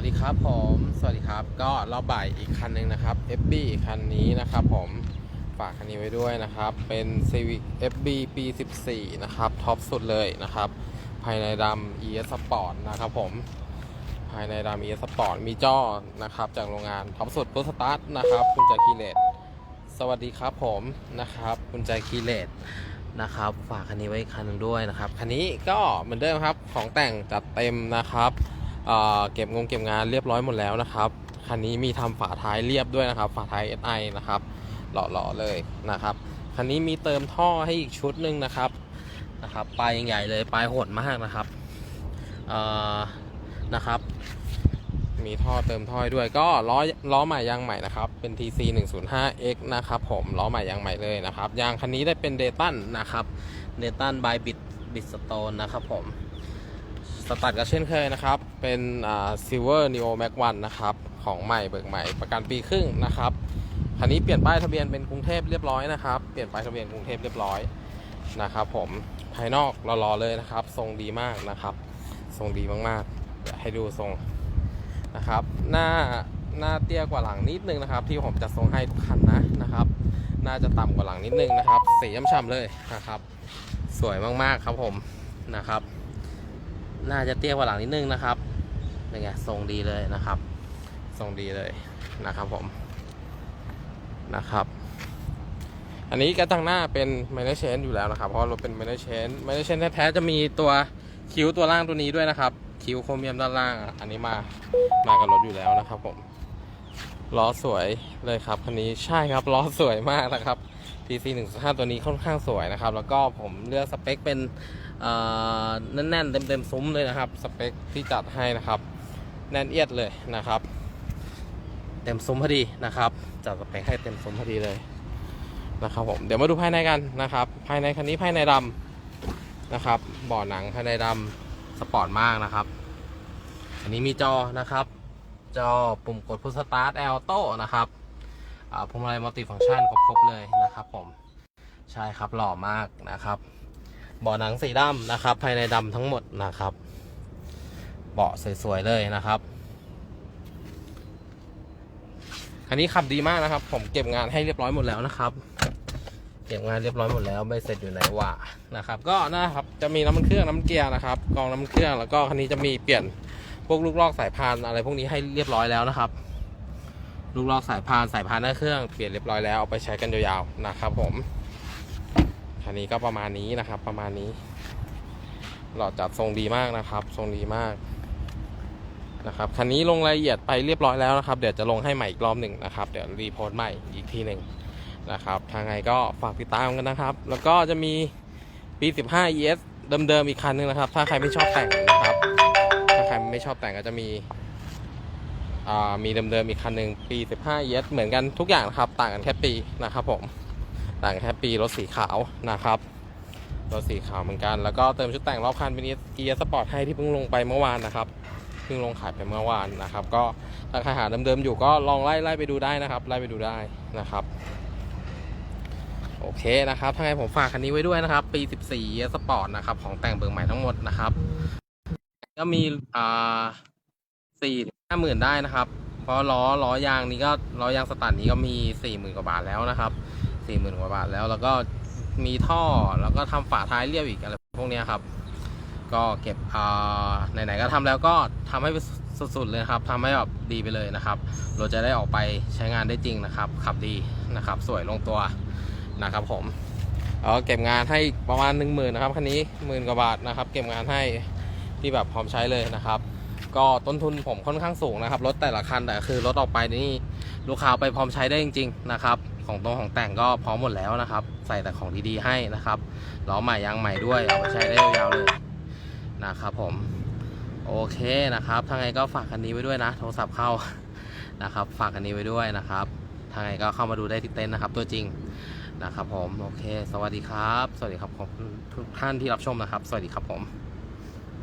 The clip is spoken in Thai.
วัสดีครับผม สวัสดีครับ ก็รอบบ่ายอีกคันหนึ่งนะครับ FB อีกคันนี้นะครับผมฝากคันนี้ไว้ด้วยนะครับ เป็น Civic FB ปี 14 นะครับท็อปสุดเลยนะครับ ภายในดำ ES Sport นะครับผม ภายในดำ ES Sport มีจอนะครับ จากโรงงานท็อปสุดพุทสตาร์ทนะครับคุณใจคีเลตสวัสดีครับผมนะครับคุณใจคีเลตนะครับฝากคันนี้ไว้คันหนึ่งด้วยนะครับคันนี้ก็เหมือนเดิมครับของแต่งจัดเต็มนะครับ เเก็บงงเก็บงานเรียบร้อยหมดแล้วนะครับคันนี้มีทำฝาท้ายเรียบด้วยนะครับ ฝาท้าย SI นะครับหล่อๆเลยนะครับคันนี้มีเติมท่อให้อีกชุดหนึ่งนะครับนะครับปลายใหญ่เลยปลายโหดมากนะครับนะครับ มีท่อเติมท่อให้ด้วยก็ล้อล้อใหม่ยางใหม่นะครับเป็น TC 105X นะครับผมล้อใหม่ยางใหม่เลยนะครับยางคันนี้ได้เป็นเดตันนะครับเดตันบายบิดบิดสโตนนะครับผม สตัดก็เช่นเคยนะครับ เป็นอ่า Silver Neo Max 1นนะครับ ของใหม่เบิกใหม่ประกันปีครึ่งนะครับ คันนี้เปลี่ยนป้ายทะเบียนเป็นกรุงเทพเรียบร้อยนะครับ เปลี่ยนป้ายทะเบียนกรุงเทพเรียบร้อยนะครับ ผมภายนอกรอๆเลยนะครับ ทรงดีมากนะครับ ทรงดีมากๆให้ดูทรงนะครับ หน้าหน้าเตี้ยกว่าหลังนิดนึงนะครับ ที่ผมจะทรงให้ทุกคันนะนะครับ น่าจะต่ำกว่าหลังนิดนึงนะครับ สีช่ำๆเลยนะครับ สวยมากๆครับผมนะครับ น่าจะเตี้ยกว่าหลังนิดนึงนะครับเป็นไงทรงดีเลยนะครับทรงดีเลยนะครับผมนะครับ อันนี้กระจังหน้าเป็น m a n a g e n อยู่แล้วนะครับ เพราะรถเป็น m a n a g e n m a n a g e n แท้ๆจะมีตัวคิ้วตัวล่างตัวนี้ด้วยนะครับ คิ้วโครเมียมด้านล่าง อันนี้มามากับรถอยู่แล้วนะครับผมล้อสวยเลยครับคันนี้ใช่ครับล้อสวยมากนะครับ TC 1.5ตัวนี้ค่อนข้างสวยนะครับ แล้วก็ผมเลือกสเปคเป็น แน่นๆเต็มๆซุ้มเลยนะครับ สเปคที่จัดให้นะครับ แน่นเอียดเลยนะครับ เต็มซุ้มพอดีนะครับ จัดสเปคให้เต็มซุ้มพอดีเลยนะครับผมเดี๋ยวมาดูภายในกันนะครับ ภายในคันนี้ภายในดำนะครับเบาะหนังภายในดำสปอร์ตมากนะครับ อันนี้มีจอนะครับ จอปุ่มกดพุทสตาร์ทแอลโต้นะครับพวงมาลัยมัลติฟังก์ชันครบๆเลยนะครับผมใช่ครับหล่อมากนะครับ เบาะหนังสีดำนะครับ ภายในดำทั้งหมดนะครับ เบาะสวยๆเลยนะครับคันนี้ขับดีมากนะครับ ผมเก็บงานให้เรียบร้อยหมดแล้วนะครับ เก็บงานเรียบร้อยหมดแล้วไม่เสร็จอยู่ไหนวะนะครับ ก็นะครับจะมีน้ำมันเครื่องน้ำมันเกียร์นะครับกองน้ำมันเครื่องแล้วก็คันนี้จะมีเปลี่ยนพวกลูกลอกสายพานอะไรพวกนี้ให้เรียบร้อยแล้วนะครับ ลูกลอกสายพานสายพานหน้าเครื่องเปลี่ยนเรียบร้อยแล้วเอาไปใช้กันยาวๆนะครับผม คันนี้ก็ประมาณนี้นะครับ ประมาณนี้ หล่อจัดทรงดีมากนะครับ ทรงดีมากนะครับคันนี้ลงรายละเอียดไปเรียบร้อยแล้วนะครับ เดี๋ยวจะลงให้ใหม่อีกรอบหนึ่งนะครับ เดี๋ยวรีโพสต์ใหม่อีกทีหนึ่งนะครับทางไงก็ฝากติดตามกันนะครับ แล้วก็จะมีปี 15 ES เดิมๆอีกคันหนึงนะครับ ถ้าใครไม่ชอบแต่งนะครับ ถ้าใครไม่ชอบแต่งก็จะมีมีเดิมๆอีกคันหนึ่งปี 15 ES เหมือนกันทุกอย่างนะครับ ต่างกันแค่ปีนะครับผม ต่างแค่ปีรถสีขาวนะครับรถสีขาวเหมือนกัน แล้วก็เติมชุดแต่งรอบคันเป็นเกียร์สปอร์ตให้ที่เพิ่งลงไปเมื่อวานนะครับเพิ่งลงขายไปเมื่อวานนะครับ ก็ถ้าใครหาเดิมๆอยู่ก็ลองไล่ไล่ไปดูได้นะครับ ไล่ไปดูได้นะครับ โอเคนะครับถ้าไงผมฝากคันนี้ไว้ด้วยนะครับ ปี 14เกียสปอร์ตนะครับ ของแต่งเบิกใหม่ทั้งหมดนะครับ ก็มีอ่าสี่ห้าหมื่นได้นะครับ เพราะล้อล้อยางนี้ก็ล้อยางสตัดนี้ก็มีสี่หมื่นกว่าบาทแล้วนะครับ สี่หมื่นกว่าบาทแล้ว แล้วก็มีท่อแล้วก็ทำฝาท้ายเรียบอีกอะไรพวกเนี้ยครับ ก็เก็บอ่าไหนๆก็ทำแล้วก็ทำให้สุดๆเลยครับทำให้แบบดีไปเลยนะครับรถจะได้ออกไปใช้งานได้จริงนะครับ ขับดีนะครับ สวยลงตัวนะครับผมแล้วก็เก็บงานให้ประมาณหนึ่งหมื่นนะครับคันนี้หมื่นกว่าบาทนะครับ เก็บงานให้ที่แบบพร้อมใช้เลยนะครับ ก็ต้นทุนผมค่อนข้างสูงนะครับรถแต่ละคันแต่คือรถออกไปนี่ลูกค้าไปพร้อมใช้ได้จริง ๆ นะครับ ของตรงของแต่งก็พร้อมหมดแล้วนะครับ ใส่แต่ของดีๆให้นะครับล้อใหม่ยางใหม่ด้วยเอาไปใช้ได้ยาวๆเลยนะครับผมโอเคนะครับทางไงก็ฝากคันนี้ไว้ด้วยนะ โทรศัพท์เข้านะครับ ฝากคันนี้ไว้ด้วยนะครับทางไงก็เข้ามาดูได้ที่เต็นท์นะครับ ตัวจริงนะครับผมโอเค สวัสดีครับ สวัสดีครับขอบคุณทุกท่านที่รับชมนะครับ สวัสดีครับผม